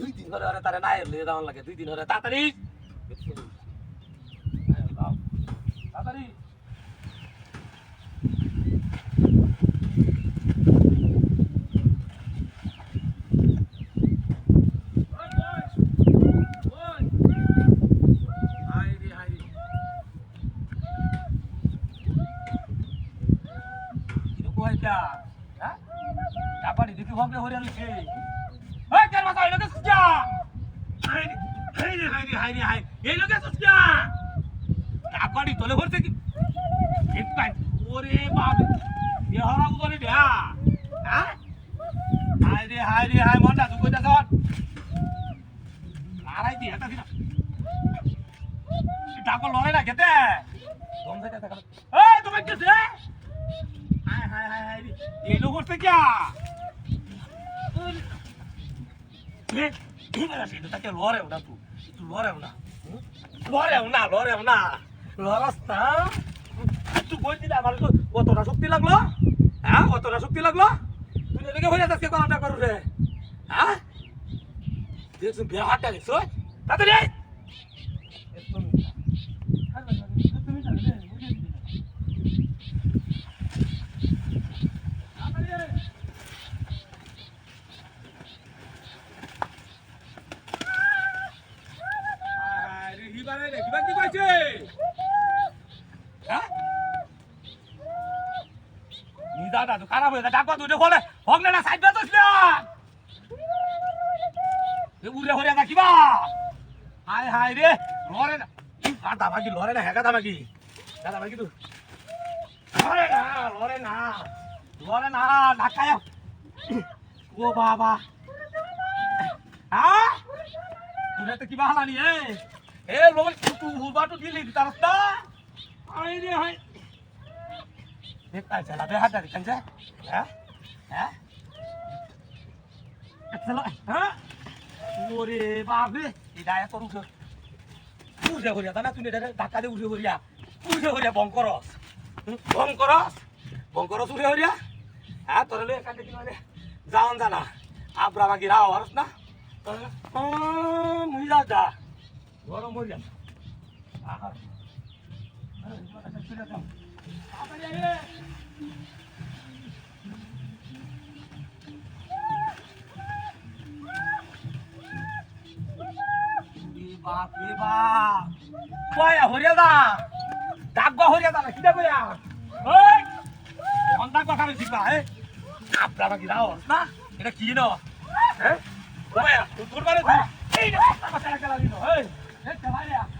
দুই দিন ধরে ওরে তারে না এলে যাওয়ার লাগে, দুই দিন ধরে। তাড়াতাড়ি! তাড়াতাড়ি! হ্যাঁ তারপরে দেখি হবে হরে আলছে ওই কেন মাথা এই লোকে সুজা হাই রে হাই রে হাই রে, হাই এই লোকে সুজা তারপরে তোলে ভরতে কি? ওরে বাপ এ হরা উদরে দেয়া হ্যাঁ? হাই রে হাই রে, হাই, মনটা কইতা সর আড়াই দিয়ে এটা দিনা ডাকো লড়ে না খেতে। থেকে। দেখা এই, তুমি কি হাই হাই হাই হাই এই লোক করতে কি বলা সেটা তাকে লড়ে না তুই তুই লড়ে না। লড়ে না লড়ে না। লড়াস না। তুই বলছি না আমার কতটা শক্তি লাগল? হ্যাঁ কতটা শক্তি লাগল? তুই এদিকে হয়ে যাচ্ছে কোনটা করু রে? হ্যাঁ? দেখছ বিয়া হাটটা দেখছ? তাড়াতাড়ি আয়। আরে হিবারে কি কইছে? হ্যাঁ? দাদু খারাপ হয়ে ডাকবা দুটো বলে হক না, সাইড বেতো উড়ে না কিবা হায় হায় না। না না না না কিবা এ লোক তুই হুবাটো দিলি তার আই রে হাই দেখ কাই চালা বে হাত দেখেন যে হ্যাঁ? হ্যাঁ চলো হ্যাঁ? ওরে বাপ রে এই দায়া তোর উঠে করিয়া তা না? তুই এটা ধাক্কা দিয়ে উঠে করিয়া উঠে করিয়া বঙ্করস। বঙ্করস? বঙ্করস উঠে করিয়া হ্যাঁ তোর জানা। আবরা বাকি রাও না? মুই যা যা। গরম হয়ে যান বাপ রে বাপ। কয়া হরিয়া দা ডাকবা হরিয়া দা কিটা কয়া ওই অন্তা কথা আমি শিখবা হে আপনা বাকি দাও না? এটা কি ন হ্যাঁ? কয়া, তোর মানে এই না কথা খেলা দিন এই। 你要去哪里啊？